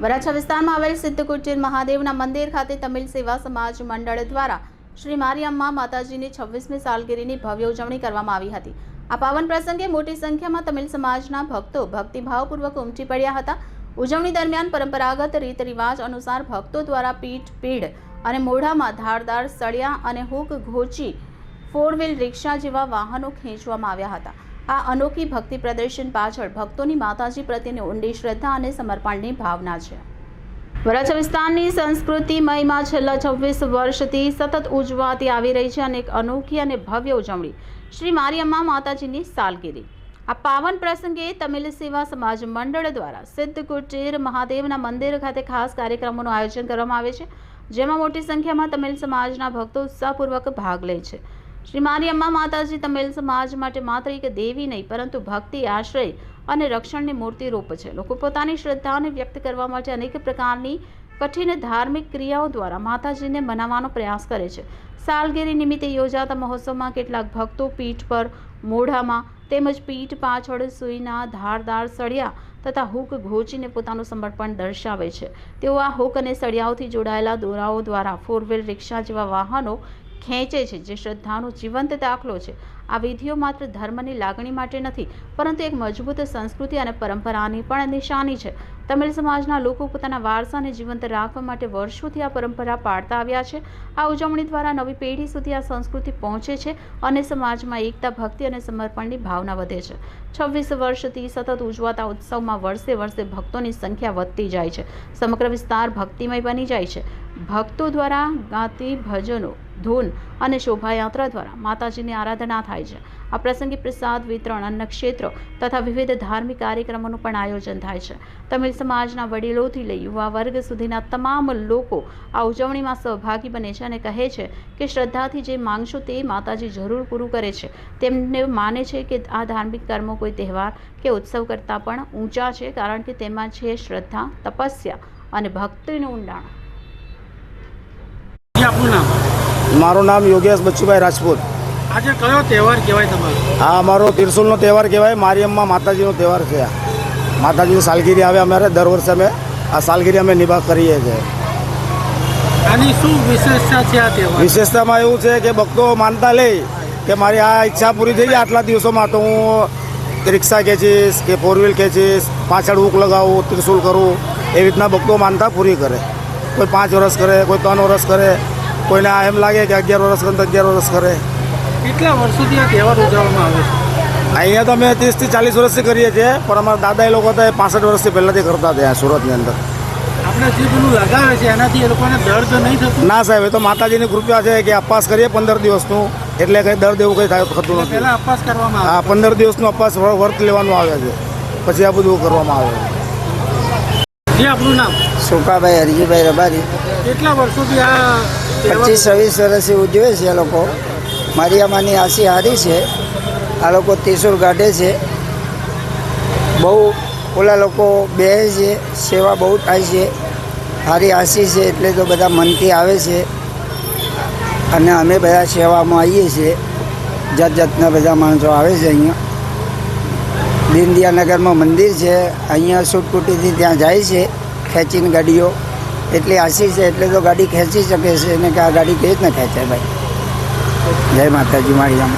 વરાછા વિસ્તારમાં આવેલ સિદ્ધકુટીર મહાદેવના મંદિર ખાતે તમિલ સેવા સમાજ મંડળ દ્વારા શ્રી મારિયમ્મા માતાજીની છવ્વીસમી સાલગીરીની ભવ્ય ઉજવણી કરવામાં આવી હતી. આ પાવન પ્રસંગે મોટી સંખ્યામાં તમિલ સમાજના ભક્તો ભક્તિભાવપૂર્વક ઉમટી પડ્યા હતા. ઉજવણી દરમિયાન પરંપરાગત રીત રિવાજ અનુસાર ભક્તો દ્વારા પીઠ પીડ અને મોઢામાં ધારદાર સળિયા અને હૂક ઘોચી ફોર વ્હીલ રિક્ષા જેવા વાહનો ખેંચવામાં આવ્યા હતા. આ અનોખી ભક્તિ પ્રદર્શન પાછળ ભક્તોની માતાજી પ્રત્યેની ઊંડી શ્રદ્ધા અને સમર્પણની ભાવના છે. વરાછા વિસ્તારની સંસ્કૃતિ મયમાં છેલ્લા છવ્વીસ વર્ષથી સતત ઉજવાતી આવી રહી છે અને એક અનોખી અને ભવ્ય ઉજવણી. શ્રી મારિયમ્મા માતાજીની સાલગીરી. આ પાવન પ્રસંગે તમિલ સેવા સમાજ મંડળ દ્વારા સિદ્ધ કુટીર મહાદેવના મંદિર ખાતે ખાસ કાર્યક્રમોનું આયોજન કરવામાં આવે છે, જેમાં મોટી સંખ્યામાં તમિલ સમાજના ભક્તો ઉત્સાહપૂર્વક ભાગ લે છે. શ્રી મારિયમ્મા માતાજી તમિલ સમાજ માટે માત્ર એક દેવી નહીં, પરંતુ ભક્તિ, આશ્રય અને રક્ષણની મૂર્તિ રૂપ છે. લોકો પોતાની શ્રદ્ધાને વ્યક્ત કરવા માટે અનેક પ્રકારની કઠિન ધાર્મિક ક્રિયાઓ દ્વારા માતાજીને મનાવવાનો પ્રયાસ કરે છે. સાલગીરી નિમિત્તે યોજાતા મહોત્સવમાં કેટલાક ભક્તો પીઠ પર મોઢામાં તેમજ પીઠ પાછળ સૂઈના ધારદાર સળિયા તથા હુક ઘોચીને પોતાનું સમર્પણ દર્શાવે છે. તેઓ આ હુક અને સળિયાઓથી જોડાયેલા દોરાઓ દ્વારા ફોર વ્હીલ રિક્ષા જેવા વાહનો ખેંચે છે, જે શ્રદ્ધાનો જીવંત દાખલો છે. આ વિધિઓ માત્ર ધર્મની લાગણી માટે નથી, પરંતુ એક મજબૂત સંસ્કૃતિ અને પરંપરાની પણ નિશાની છે. તમિલ સમાજના લોકો પોતાના વારસાને જીવંત રાખવા માટે વર્ષોથી આ પરંપરા પાળતા આવ્યા છે. આ ઉજવણી દ્વારા નવી પેઢી સુધી આ સંસ્કૃતિ પહોંચે છે અને સમાજમાં એકતા, ભક્તિ અને સમર્પણની ભાવના વધે છે. છવ્વીસ વર્ષથી સતત ઉજવાતા ઉત્સવમાં વર્ષે વર્ષે ભક્તોની સંખ્યા વધતી જાય છે. સમગ્ર વિસ્તાર ભક્તિમય બની જાય છે. ભક્તો દ્વારા ગાતી ભજનો ધૂન અને શોભાયાત્રા દ્વારા માતાજીની આરાધના થાય છે. આ પ્રસંગે પ્રસાદ, વિતરણ અન્નક્ષેત્ર તથા વિવિધ ધાર્મિક કાર્યક્રમોનું પણ આયોજન થાય છે. તમિલ સમાજના વડીલોથી લઈ યુવા વર્ગ સુધીના તમામ લોકો આ ઉજવણીમાં સહભાગી બને છે અને કહે છે કે શ્રદ્ધાથી જે માંગશો તે માતાજી જરૂર પૂરું કરે છે. તેમને માને છે કે આ ધાર્મિક કર્મો કોઈ તહેવાર કે ઉત્સવ કરતાં પણ ઊંચા છે, કારણ કે તેમાં છે શ્રદ્ધા, તપસ્યા અને ભક્તિનું ઊંડાણ જી આપનું નામ મારું નામ યોગેશ બચ્ચુભાઈ રાજપૂત. આજે કયો તહેવાર કહેવાય તમારો? આ અમારો તિરસુલનો તહેવાર કહેવાય મારીઅમ્મા માતાજીનો તહેવાર છે માતાજીની સાલગીરી આવે અમારે દર વર્ષે અમે આ સાલગીરી અમે નિભાવ કરીએ છીએ. આની શું વિશેષતા છે આ તહેવાર વિશેષતામાં એવું છે કે ભક્તો માનતા લે કે મારી આ ઈચ્છા પૂરી થઈ ગઈ આટલા દિવસોમાં તો હું રિક્ષા ખેંચીશ કે ફોર વ્હીલ ખેંચીશ પાછળ ઊક લગાવું ત્રિશુલ કરું એવી રીતના ભક્તો માનતા પૂરી કરે. કોઈ પાંચ વર્ષ કરે કોઈ ત્રણ વર્ષ કરે. કોઈને આ એમ લાગે કે અગિયાર વર્ષ કરે અગિયાર વર્ષ કરે. કેટલા વર્ષોથી આ તહેવાર ઉજવવામાં આવે છે? અહીંયા તો અમે ત્રીસથી ચાલીસ વર્ષથી કરીએ છીએ પણ અમારા દાદા એ લોકો હતા એ પાસઠ વર્ષથી પહેલાંથી કરતા હતા સુરતની અંદર. આપણે જે લગાવે છે એનાથી એ લોકોને દર્દ નહીં થતું? ના સાહેબ એ તો માતાજીની કૃપા છે કે અપવાસ કરીએ પંદર દિવસનું એટલે કંઈ દર્દ એવું કંઈ થાય થતું નથી. પહેલા અપવાસ કરવામાં આ પંદર દિવસનું અપવાસ વર- વર્ત લેવાનું આવે છે. પછી આ બધું કરવામાં આવે છે. જી આપણું નામ? સુકાભાઈ હરજીભાઈ રબારી. કેટલા વર્ષોથી આ પચીસ છવ્વીસ વર્ષથી ઉજવે છે એ લોકો. મારિયામાની આસી હારી છે. આ લોકો ત્રિશુલ કાઢે છે. બહુ ઓલા લોકો બે છે. સેવા બહુ થાય છે. હારી આસી છે એટલે તો બધા મનથી આવે છે. અને અમે બધા સેવામાં આવીએ છીએ. જાત જાતના બધા માણસો આવે છે અહીંયા. દીનદયાનગરમાં મંદિર છે. અહીંયા સુટકુટીથી ત્યાં જાય છે. ખેંચીને ગાડીઓ. એટલી આશી છે, એટલે તો ગાડી ખેંચી શકે છે ને કે આ ગાડી કેવી રીતના ખેંચે ભાઈ? જય માતાજી, મારી આમ